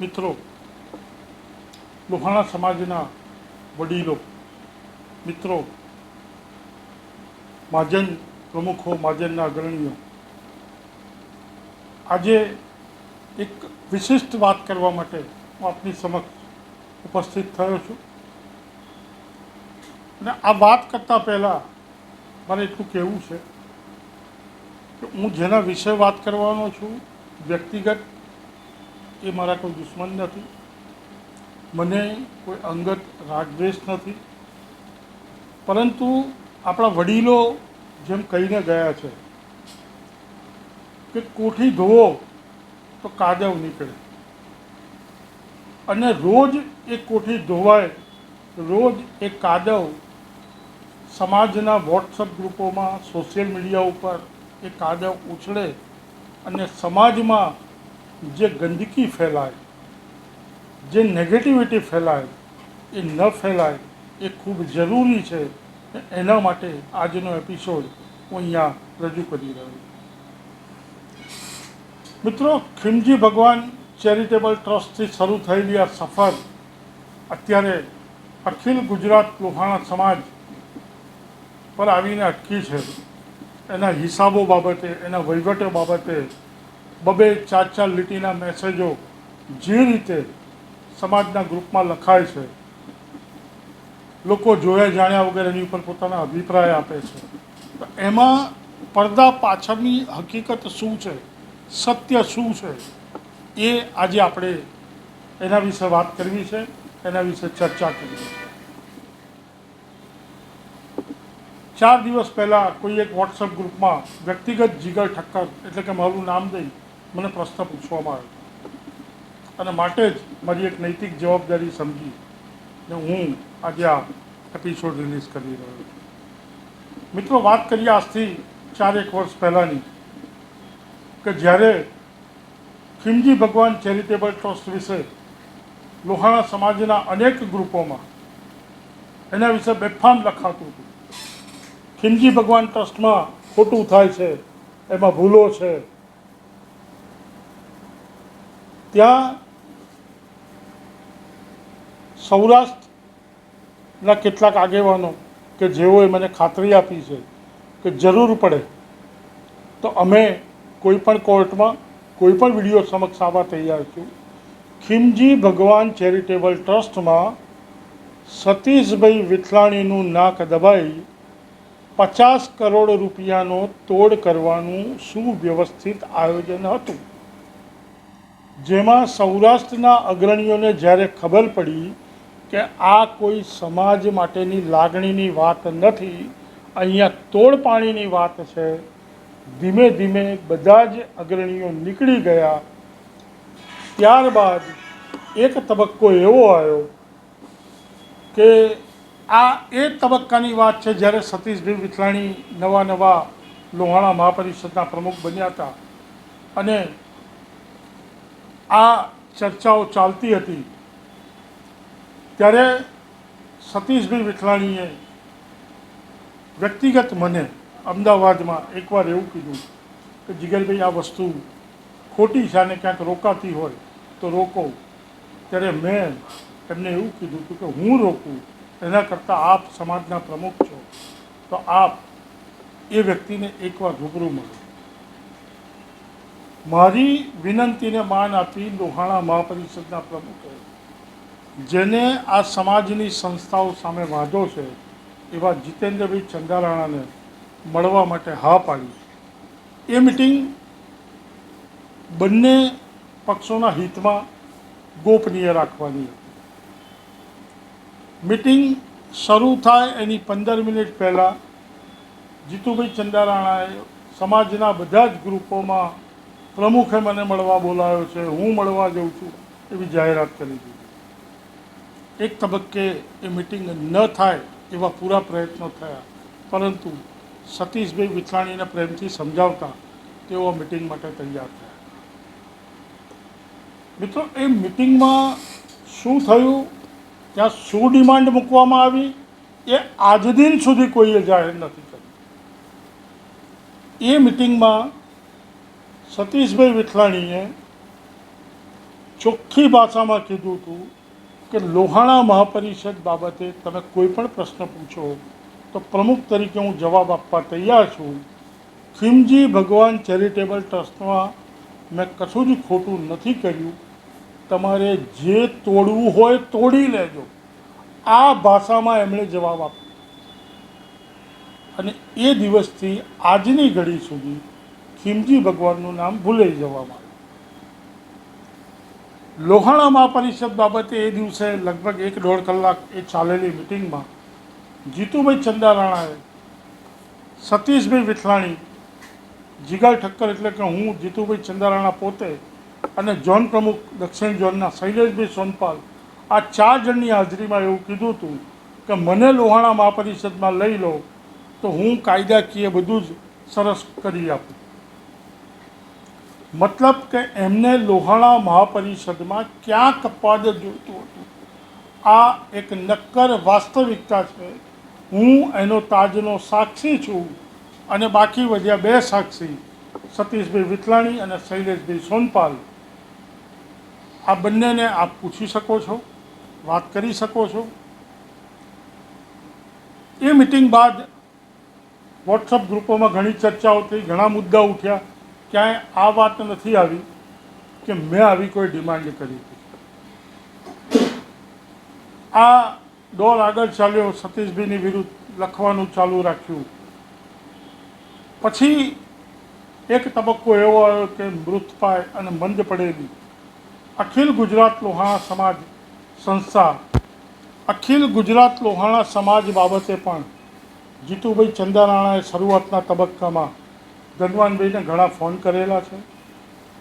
મિત્રો લોહાણા સમાજના વડીલો, મિત્રો મહાજન પ્રમુખો મહાજનના અગ્રણીઓ, આજે એક વિશિષ્ટ વાત કરવા માટે હું આપની સમક્ષ ઉપસ્થિત થયો છું. અને આ વાત કરતાં પહેલાં મારે એટલું કહેવું છે કે હું જેના વિશે વાત કરવાનો છું, વ્યક્તિગત એ મારા કોઈ દુશ્મન નથી. મને કોઈ અંગત રાગદ્વેષ નથી. પરંતુ આપણા વડીલો જેમ કહીને ગયા છે કે કોઠી ધોવો તો કાદવ નીકળે. અને રોજ એ કોઠી ધોવાય, રોજ એ કાદવ સમાજના વોટ્સઅપ ગ્રુપોમાં, સોશિયલ મીડિયા ઉપર એ કાદવ ઉછળે અને સમાજમાં જે ગંદકી ફેલાય, જે નેગેટિવિટી ફેલાય, એ ન ફેલાય, એ ખૂબ જરૂરી છે. એના માટે આજનો એપિસોડ હું અહીંયા રજૂ કરી રહ્યો મિત્રો ખીમજી ભગવાન ચેરિટેબલ ટ્રસ્ટથી શરૂ થયેલી આ સફર, અત્યારે અખિલ ગુજરાત લોહાણા સમાજ પર આવીને અટકી છે. એના હિસાબો બાબતે, એના વહીવટો બાબતે બબે ચાર ચાર લીટીના મેસેજો જે રીતે સમાજના ગ્રુપમાં લખાય છે, લોકો જોયા જાણ્યા વગર એની ઉપર પોતાના અભિપ્રાય આપે છે. તો એમાં પડદા પાછળની હકીકત શું છે, સત્ય શું છે, એ આજે આપણે એના વિશે વાત કરવી છે, એના વિશે ચર્ચા કરવી છે. ચાર દિવસ પહેલાં કોઈ એક વોટ્સઅપ ગ્રુપમાં વ્યક્તિગત જીગર ઠક્કર, એટલે કે મારું નામ દઈ મને પ્રશ્ન પૂછવામાં આવ્યો. અને માટે જ મારી એક નૈતિક જવાબદારી સમજી ને હું આજે આ એપિસોડ રિલીઝ કરી રહ્યો છું. મિત્રો, વાત કરીએ આજથી ચાર એક વર્ષ પહેલાંની કે જ્યારે ખીમજી ભગવાન ચેરિટેબલ ટ્રસ્ટ વિશે લોહાણા સમાજના અનેક ગ્રુપોમાં એના વિશે બેફામ લખાતું હતું. ખીમજી ભગવાન ટ્રસ્ટમાં ખોટું થાય છે, એમાં ભૂલો છે ત્યાં સૌરાષ્ટ્રના કેટલાક આગેવાનો કે જેઓએ મને ખાતરી આપી છે કે જરૂર પડે, તો અમે કોઈ પણ કોર્ટમાં કોઈપણ વીડિયો સમક્ષ આવવા તૈયાર છું. ખીમજી ભગવાન ચેરિટેબલ ટ્રસ્ટમાં સતીશભાઈ વિઠલાણીનું નાક દબાઈ પચાસ કરોડ રૂપિયાનો તોડ કરવાનું સુવ્યવસ્થિત આયોજન હતું. જેમાં સૌરાષ્ટ્રના અગ્રણીઓને જ્યારે ખબર પડી કે આ કોઈ સમાજ માટેની લાગણીની વાત નથી, અહીંયા તોડપાણીની વાત છે, ધીમે ધીમે બધા જ અગ્રણીઓ નીકળી ગયા. ત્યારબાદ એક તબક્કો એવો આવ્યો કે આ એ તબક્કાની વાત છે જ્યારે સતીશભાઈ વિઠલાણી નવા નવા લોહાણા મહાપરિષદના પ્રમુખ બન્યા હતા. અને આ ચર્ચાઓ ચાલતી હતી. ત્યારે સતીશભાઈ વિઠલાણીએ વ્યક્તિગત મને અમદાવાદમાં એકવાર એવું કીધું કે, જીગરભાઈ, આ વસ્તુ ખોટી છે અને ક્યાંક રોકાતી હોય તો રોકો. ત્યારે મેં એમને એવું કીધું કે, હું રોકું? એના કરતાં આપ સમાજના પ્રમુખ છો. તો આપ એ વ્યક્તિને એકવાર રૂબરૂ મળો. મારી વિનંતીને માન આપી લોહાણા મહાપરિષદના પ્રમુખે, જેને આ સમાજની સંસ્થાઓ સામે વાંધો છે, એવા જીતેન્દ્રભાઈ ચંદારાણાને મળવા માટે હા પાડી. એ મિટિંગ બંને પક્ષોના હિતમાં ગોપનીય રાખવાની હતી. મિટિંગ શરૂ થાય એની પંદર મિનિટ પહેલાં જીતુભાઈ ચંદારાણાએ સમાજના બધા જ ગ્રુપોમાં પ્રમુખે મને મળવા બોલાવ્યો છે, હું મળવા જાઉં છું, એવી જાહેરાત કરી દીધી. એક તબક્કે એ મિટિંગ ન થાય એવા પૂરા પ્રયત્નો થયા. પરંતુ સતીશભાઈ વિથાણીને પ્રેમથી સમજાવતા તેઓ મિટિંગ માટે તૈયાર થયા. મિત્રો, એ મિટિંગમાં શું થયું? ત્યાં શું ડિમાન્ડ મૂકવામાં આવી? એ આજ દિન સુધી કોઈએ જાહેર નથી કરી એ મિટિંગમાં સતીશભાઈ વિઠલાણીએ ચોખ્ખી ભાષામાં કીધું હતું કે લોહાણા મહાપરિષદ બાબતે તમે કોઈ પણ પ્રશ્ન પૂછો તો પ્રમુખ તરીકે હું જવાબ આપવા તૈયાર છું. ખીમજી ભગવાન ચેરિટેબલ ટ્રસ્ટમાં મેં કશું જ ખોટું નથી કર્યું. તમારે જે તોડવું હોય તોડી લેજો. આ ભાષામાં એમણે જવાબ આપ્યો. અને એ દિવસથી આજની ઘડી સુધી ખીમજી ભગવાનનું નામ ભૂલાઈ જવામાં લોહાણા મહાપરિષદ બાબતે એ દિવસે લગભગ એક દોઢ કલાક એ ચાલેલી મિટિંગમાં જીતુભાઈ ચંદારાણાએ સતીશભાઈ વિઠલાણી જીગા ઠક્કર એટલે કે હું, જીતુભાઈ ચંદારાણા પોતે અને ઝોન પ્રમુખ દક્ષિણ ઝોનના શૈલેષભાઈ સોનપાલ આ ચાર જણની હાજરીમાં એવું કીધું હતું કે મને લોહાણા મહાપરિષદમાં લઈ લો તો હું કાયદાકીય બધું જ સરસ કરી આપું. મતલબ કે એમને લોહાણા મહાપરિષદમાં ક્યાંક પદ જોઈતું હતું. આ એક નક્કર વાસ્તવિકતા છે. હું એનો તાજનો સાક્ષી છું અને બાકી વધ્યા બે સાક્ષી, સતીશભાઈ વિતલાણી અને શૈલેષભાઈ સોનપાલ. આ બંનેને આપ પૂછી શકો છો, વાત કરી શકો છો. એ મિટિંગ બાદ વોટ્સઅપ ગ્રુપોમાં ઘણી ચર્ચાઓ થઈ, ઘણા મુદ્દા ઉઠ્યા. ક્યાંય આ વાત નથી આવી કે મેં આવી કોઈ ડિમાન્ડ કરી હતી. આ દોર આગળ ચાલ્યો, સતીશભાઈની વિરુદ્ધ લખવાનું ચાલુ રાખ્યું. પછી એક તબક્કો એવો આવ્યો કે મૃતપાય અને મંદ પડેલી. અખિલ ગુજરાત લોહાણા સમાજ સંસ્થા, અખિલ ગુજરાત લોહાણા સમાજ બાબતે પણ જીતુભાઈ ચંદારાણાએ શરૂઆતના તબક્કામાં ધનવાનભાઈને ઘણા ફોન કરેલા છે,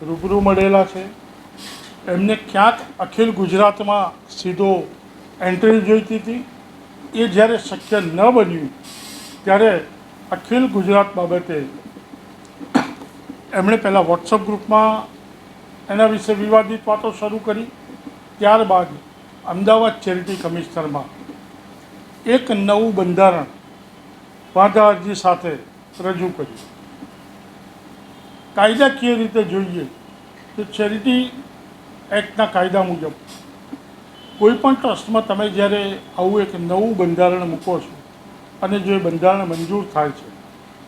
રૂબરૂ મળેલા છે. એમને ક્યાંક અખિલ ગુજરાતમાં સીધો એન્ટ્રી જોઈતી હતી. એ જ્યારે શક્ય ન બન્યું, ત્યારે અખિલ ગુજરાત બાબતે એમણે પહેલાં વોટ્સઅપ ગ્રુપમાં એના વિશે વિવાદિત વાતો શરૂ કરી. ત્યારબાદ અમદાવાદ ચેરિટી કમિશનરમાં એક નવું બંધારણ વાંધા અરજી સાથે રજૂ કર્યું. કાયદાકીય રીતે જોઈએ તો ચેરિટી એક્ટના કાયદા મુજબ કોઈ પણ ટ્રસ્ટમાં તમે જ્યારે આવું એક નવું બંધારણ મૂકો છો અને જો એ બંધારણ મંજૂર થાય છે,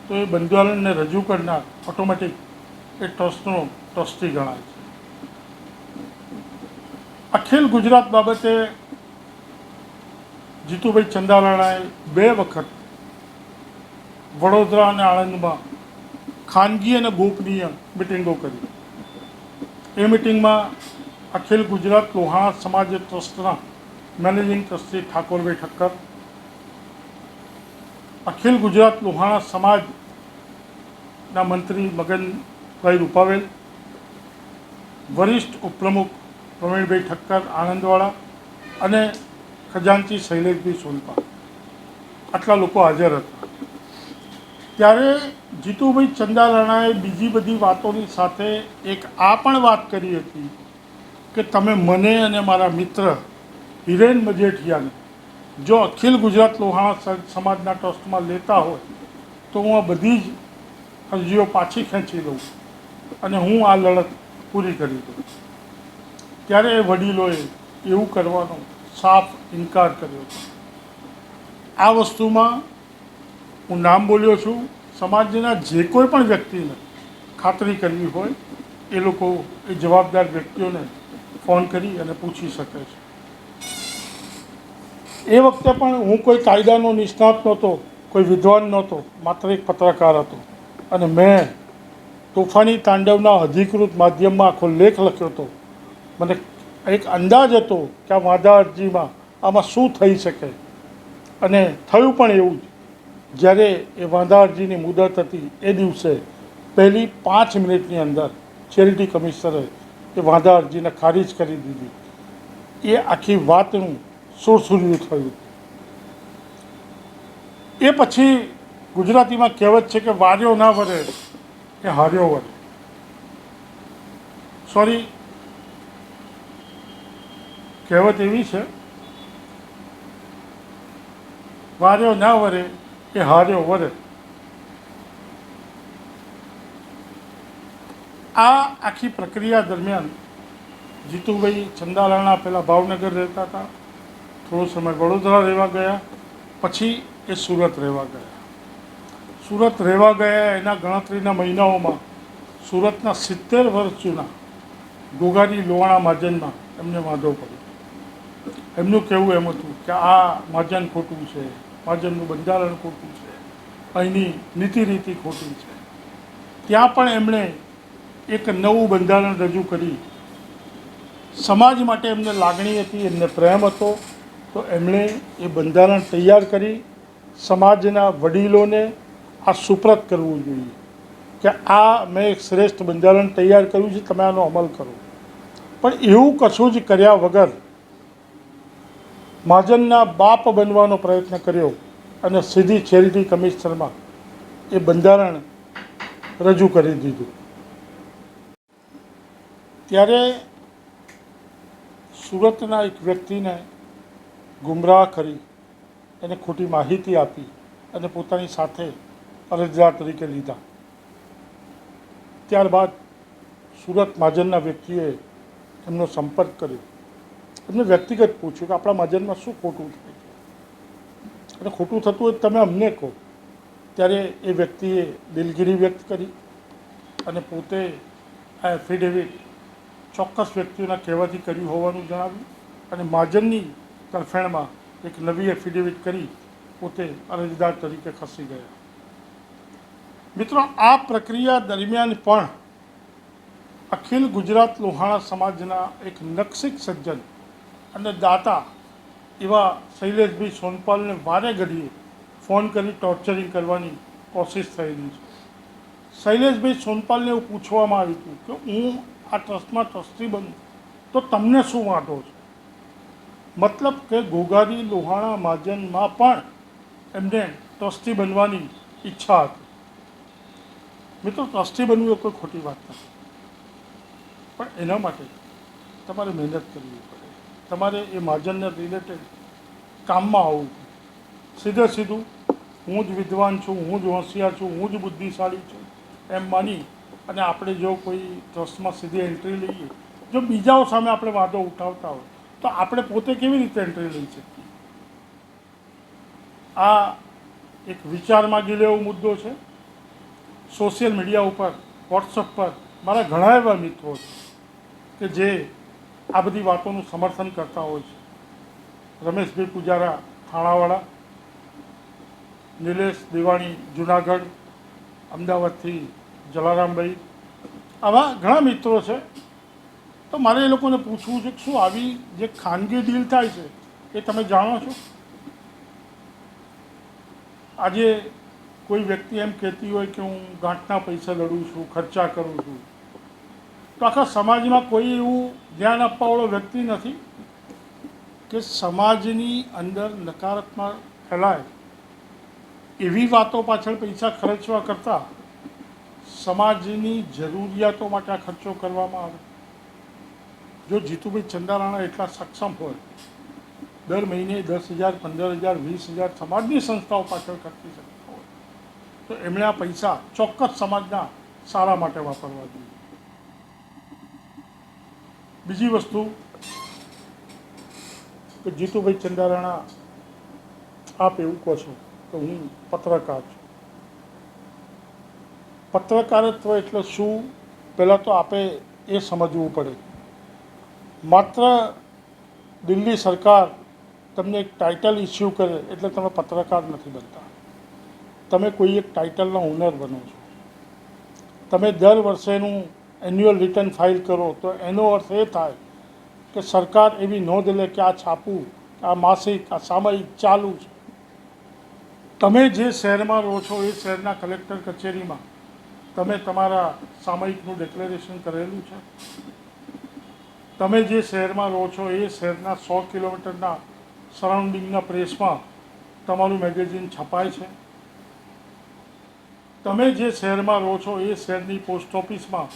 તો એ બંધારણને રજૂ કરનાર ઓટોમેટિક એ ટ્રસ્ટનો ટ્રસ્ટી ગણાય છે. અખિલ ગુજરાત બાબતે જીતુભાઈ ચંદારાણાએ બે વખત વડોદરા અને આણંદમાં ખાનગી અને ગોપનીય મિટિંગો કરી. એ મિટિંગમાં અખિલ ગુજરાત લોહાણા સમાજ ટ્રસ્ટના મેનેજિંગ ટ્રસ્ટી ઠાકોરભાઈ ઠક્કર, અખિલ ગુજરાત લોહાણા સમાજના મંત્રી મગનભાઈ રૂપાવેલ, વરિષ્ઠ ઉપપ્રમુખ પ્રવીણભાઈ ઠક્કર આનંદવાળા અને ખજાનચી શૈલેષભાઈ સોનપા આટલા લોકો હાજર હતા. ત્યારે જીતુભાઈ ચંદાલાણાએ બીજી બધી વાતોની સાથે એક આ પણ વાત કરી હતી કે તમે મને અને મારા મિત્ર હિરેન મજેઠિયાને જો અખિલ ગુજરાત લોહાણા સમાજના ટ્રસ્ટમાં લેતા હોય, તો હું આ બધી જ અરજીઓ પાછી ખેંચી લઉં અને હું આ લડત પૂરી કરી દઉં. ત્યારે એ વડીલોએ એવું કરવાનો સાફ ઇનકાર કર્યો. આ વસ્તુમાં હું નામ બોલ્યો છું, સમાજના જે કોઈ પણ વ્યક્તિને ખાતરી કરવી હોય, એ લોકો એ જવાબદાર વ્યક્તિઓને ફોન કરી અને પૂછી શકે છે. એ વખતે પણ હું કોઈ કાયદાનો નિષ્ણાત નહોતો, કોઈ વિદ્વાન નહોતો, માત્ર એક પત્રકાર હતો. અને મેં તોફાની તાંડવના અધિકૃત માધ્યમમાં આખો લેખ લખ્યો હતો. મને એક અંદાજ હતો કે આ વાંધા અરજીમાં આમાં શું થઈ શકે. અને થયું પણ એવું જ. જ્યારે એ વાંધારજીની મુદત હતી, એ દિવસે પહેલી પાંચ મિનિટની અંદર ચેરિટી કમિશનરે એ વાંધા અરજીને ખારીજ કરી દીધી. એ આખી વાતનું સુરસુર્યું થયું. એ પછી ગુજરાતીમાં કહેવત છે કે વાર્યો ના વરે કે હાર્યો વરે. સોરી કહેવત એવી છે, વાર્યો ના વરે કે હાર્યો વરે. આ આખી પ્રક્રિયા દરમિયાન જીતુભાઈ ચંદાલાણા પહેલાં ભાવનગર રહેતા હતા. થોડો સમય વડોદરા રહેવા ગયા, પછી એ સુરત રહેવા ગયા. સુરત રહેવા ગયા એના ગણતરીના મહિનાઓમાં સુરતના સિત્તેર વર્ષ જૂના ગોગારી લોવાણા મહાજનમાં એમને વાંધો પડ્યો. એમનું કહેવું એમ હતું કે આ મહાજન ખોટું છે. મહાજનનું બંધારણ ખોટું છે. અહીંની નીતિ રીતિ ખોટી છે. ત્યાં પણ એમણે એક નવું બંધારણ રજૂ કરી. સમાજ માટે એમને લાગણી હતી, એમને પ્રેમ હતો, તો એમણે એ બંધારણ તૈયાર કરી. સમાજના વડીલોને આ સુપ્રત કરવું જોઈએ. કે આ મેં એક શ્રેષ્ઠ બંધારણ તૈયાર કર્યું છે, તમે આનો અમલ કરો. પણ એવું કશું જ કર્યા વગર મહાજનના બાપ બનવાનો પ્રયત્ન કર્યો અને સીધી ચેરિટી કમિશનરમાં એ બંધારણ રજૂ કરી દીધું. ત્યારે સુરતના એક વ્યક્તિને ગુમરાહ કરી, એને ખોટી માહિતી આપી અને પોતાની સાથે અરજદાર તરીકે લીધા. ત્યારબાદ સુરત મહાજનના વ્યક્તિએ એમનો સંપર્ક કર્યો. એમને વ્યક્તિગત પૂછ્યું કે આપણા મજનમાં શું ખોટું થાય છે? અને ખોટું થતું હોય તમે અમને કહો. ત્યારે એ વ્યક્તિએ દિલગીરી વ્યક્ત કરી અને પોતે આ એફિડેવિટ ચોક્કસ વ્યક્તિઓના કહેવાથી કર્યું હોવાનું જણાવ્યું અને મહાજનની તરફેણમાં એક નવી એફિડેવિટ કરી પોતે અરજદાર તરીકે ખસી ગયા. મિત્રો, આ પ્રક્રિયા દરમિયાન પણ અખિલ ગુજરાત લોહાણા સમાજના એક નક્ષિક સજ્જન અને દાતા એવા શૈલેષભાઈ સોનપાલને વારે ઘડીએ ફોન કરી ટોર્ચરિંગ કરવાની કોશિશ થયેલી છે. શૈલેષભાઈ સોનપાલને એવું પૂછવામાં આવ્યું હતું કે હું આ ટ્રસ્ટમાં ટ્રસ્ટી બનું તો તમને શું વાંધો છે? મતલબ કે ઘોઘારી લોહાણા મહાજનમાં પણ એમને ટ્રસ્ટી બનવાની ઈચ્છા હતી. મિત્રો, ટ્રસ્ટી બનવું એ કોઈ ખોટી વાત નથી. પણ એના માટે તમારે મહેનત કરવી પડે. તમારે એ મહાજનને રિલેટેડ કામમાં આવવું. સીધે સીધું, હું જ વિદ્વાન છું, હું જ હોશિયાર છું, હું જ બુદ્ધિશાળી છું, એમ માની અને આપણે જો કોઈ ટ્રસ્ટમાં સીધી એન્ટ્રી લઈએ, જો બીજાઓ સામે આપણે વાદો ઉઠાવતા હોય, તો આપણે પોતે કેવી રીતે એન્ટ્રી લઈ શકીએ? આ એક વિચાર માગી એવો મુદ્દો છે. સોશિયલ મીડિયા ઉપર વોટ્સઅપ પર, મારા ઘણા એવા મિત્રો છે કે જે આ બધી વાતોનું સમર્થન કરતા હોય છે. રમેશભાઈ પૂજારા થાણાવાળા નિલેશ દિવાણી જુનાગઢ, અમદાવાદથી જલારામભાઈ. આવા ઘણા મિત્રો છે. તો મારે એ લોકોને પૂછવું છે કે શું આવી જે ખાનગી ડીલ થાય છે, એ તમે જાણો છો? આજે કોઈ વ્યક્તિ એમ કહેતી હોય કે હું ગાંઠના પૈસા લડું છું, ખર્ચા કરું છું. તો આખા સમાજમાં કોઈ એવું ધ્યાન આપવાવાળો વ્યક્તિ નથી કે સમાજની અંદર નકારાત્મક ફેલાય. એવી વાતો પાછળ પૈસા ખર્ચવા કરતાં સમાજની જરૂરિયાતો માટે આ ખર્ચો કરવામાં આવે. જો જીતુભાઈ ચંદારાણા એટલા સક્ષમ હોય, દર મહિને દસ હજાર, પંદર હજાર, વીસ હજાર સમાજની સંસ્થાઓ પાછળ ખર્ચી શકતા હોય, તો એમણે આ પૈસા ચોક્કસ સમાજના સારા માટે વાપરવા જોઈએ. બીજી વસ્તુ કે જીતુભાઈ ચંદારાણા આપ એવું કહો છો કે હું પત્રકાર છું. પત્રકારત્વ એટલે શું? પહેલાં તો આપે એ સમજવું પડે. માત્ર દિલ્હી સરકાર તમને એક ટાઇટલ ઇસ્યુ કરે એટલે તમે પત્રકાર નથી બનતા. તમે કોઈ એક ટાઇટલનો ઓનર બનો છો. તમે દર વર્ષેનું એન્યુઅલ રિટર્ન ફાઇલ કરો, તો એનો અર્થ એ થાય કે સરકાર એવી નોંધ લે કે આ છાપું, આ માસિક, આ સામયિક ચાલુ છે. તમે જે શહેરમાં રહો છો, એ શહેરના કલેક્ટર કચેરીમાં તમે તમારા સામયિકનું ડિક્લેરેશન કરેલું છે? તમે જે શહેરમાં રહો છો, એ શહેરના સો કિલોમીટરના સરાઉન્ડિંગના પ્રેસમાં તમારું મેગેઝિન છપાય છે? તમે જે શહેરમાં રહો છો, એ શહેરની પોસ્ટ ઓફિસમાં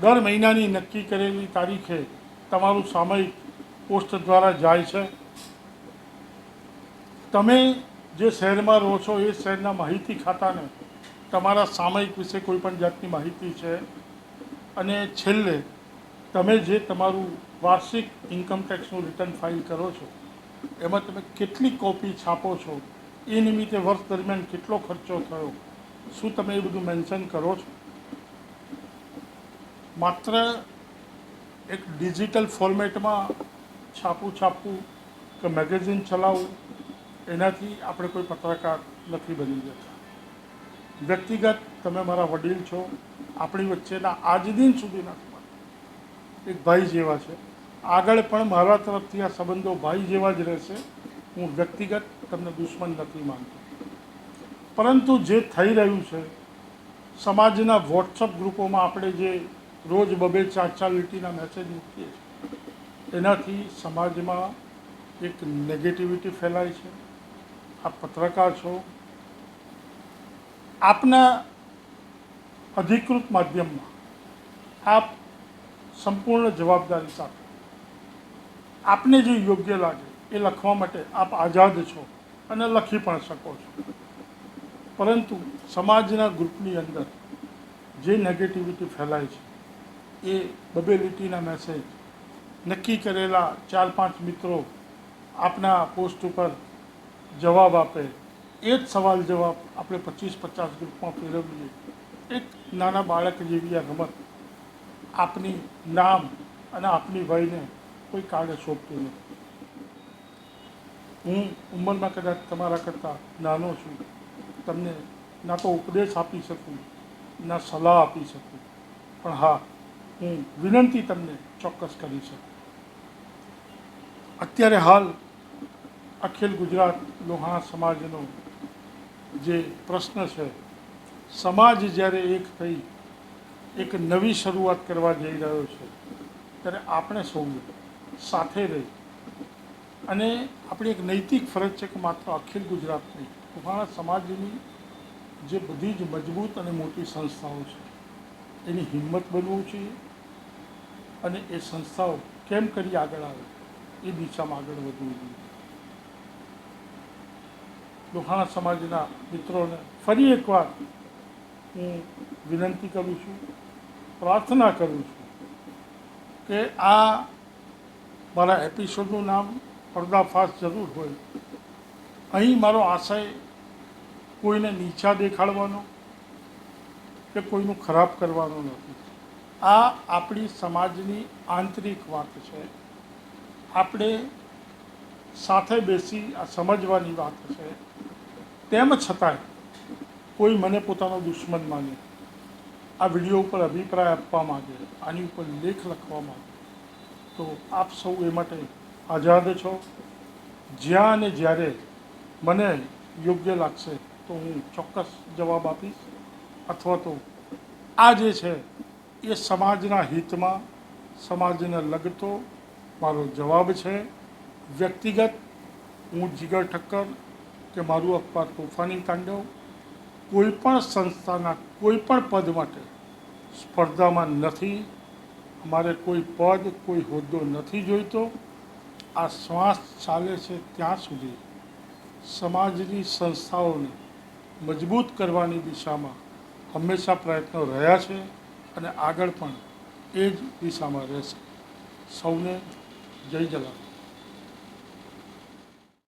દર મહિનાની નક્કી કરેલી તારીખે તમારું સામયિક પોસ્ટ દ્વારા જાય છે. તમે જે શહેરમાં રહો છો, એ શહેરના માહિતી ખાતાને તમારા સામયિક વિશે કોઈ પણ જાતની માહિતી છે. અને છેલ્લે, તમે જે તમારું વાર્ષિક ઇન્કમ ટેક્સનું રિટર્ન ફાઇલ કરો છો, એમાં તમે કેટલી કોપી છાપો છો, એ નિમિત્તે વર્ષ દરમિયાન કેટલો ખર્ચો થયો, શું તમે એ બધું મેન્શન કરો છો? માત્ર એક ડિજિટલ ફોર્મેટમાં છાપું છાપવું કે મેગેઝિન ચલાવવું એનાથી આપણે કોઈ પત્રકાર નથી બની જતા. વ્યક્તિગત તમે મારા વડીલ છો, આપણી વચ્ચેના આજ દિન સુધીના સંબંધ એક ભાઈ જેવા છે. આગળ પણ મારા તરફથી આ સંબંધો ભાઈ જેવા જ રહેશે. હું વ્યક્તિગત તમને દુશ્મન નથી માનતો. પરંતુ જે થઈ રહ્યું છે, સમાજના વોટ્સઅપ ગ્રુપોમાં આપણે જે રોજ બબે ચાર ચાર લીટીના મેસેજ મૂકીએ છીએ. એનાથી સમાજમાં એક નેગેટિવિટી ફેલાય છે. આપ પત્રકાર છો. આપના અધિકૃત માધ્યમમાં આપ સંપૂર્ણ જવાબદારી સાથે આપને જે યોગ્ય લાગે એ લખવા માટે આપ આઝાદ છો અને લખી પણ શકો છો. પરંતુ સમાજના ગ્રુપની અંદર જે નેગેટિવિટી ફેલાય છે એ બબે લીટીના મેસેજ નક્કી કરેલા ચાર પાંચ મિત્રો આપના પોસ્ટ ઉપર જવાબ આપે. એ જ સવાલ જવાબ આપણે પચીસ પચાસ ગ્રુપમાં ફેરવીએ. એક નાના બાળક જેવી આ રમત આપની નામ અને આપની વયને કોઈ કાળે સોંપતું નથી. હું ઉંમરમાં કદાચ તમારા કરતાં નાનો છું. તમને ના તો ઉપદેશ આપી શકું, ના સલાહ આપી શકું. પણ હા હું વિનંતી તમને ચોક્કસ કરી શકું અત્યારે હાલ અખિલ ગુજરાત લોહાણા સમાજનો જે પ્રશ્ન છે, સમાજ જ્યારે એક થઈ, એક નવી શરૂઆત કરવા જઈ રહ્યો છે, ત્યારે આપણે સૌ સાથે રહી. અને આપણી એક નૈતિક ફરજ છે કે માત્ર અખિલ ગુજરાત નહીં, લોહાણા સમાજની જે બધી જ મજબૂત અને મોટી સંસ્થાઓ છે, એની હિંમત બનવું જોઈએ. અને એ સંસ્થાઓ કેમ કરી આગળ આવે, એ દિશામાં આગળ વધવું જોઈએ. લોહાણા સમાજના મિત્રોને ફરી એકવાર હું વિનંતી કરું છું, પ્રાર્થના કરું છું કે આ મારા એપિસોડનું નામ પર્દાફાશ જરૂર હોય. અહીં મારો આશય કોઈને નીચા દેખાડવાનો કે કોઈનું ખરાબ કરવાનો નથી. આ આપણી સમાજની આંતરિક વાત છે. આપણે સાથે બેસી આ સમજવાની વાત છે. તેમ છતાંય કોઈ મને પોતાનો દુશ્મન માને. આ વીડિયો ઉપર અભિપ્રાય આપવા માગે, આની ઉપર લેખ લખવા માગે. તો આપ સૌ એ માટે આઝાદ છો. જ્યાં અને જ્યારે મને યોગ્ય લાગશે તો હું ચોક્કસ જવાબ આપીશ. અથવા તો આ જે છે એ સમાજના હિતમાં, સમાજને લગતો મારો જવાબ છે, વ્યક્તિગત હું જીગર ઠક્કર કે મારું અખબાર તોફાની તાંડવ કોઈ પણ સંસ્થાના કોઈ પણ પદ માટે સ્પર્ધામાં નથી, અમારે કોઈ પદ, કોઈ હોદ્દો નથી જોઈતો, આ શ્વાસ ચાલે છે ત્યાં સુધી સમાજની સંસ્થાઓને મજબૂત કરવાની દિશામાં હંમેશા પ્રયત્નો રહ્યા છે. અને આગળ પણ એ જ દિશામાં રહેશે. સૌને જય જલારામ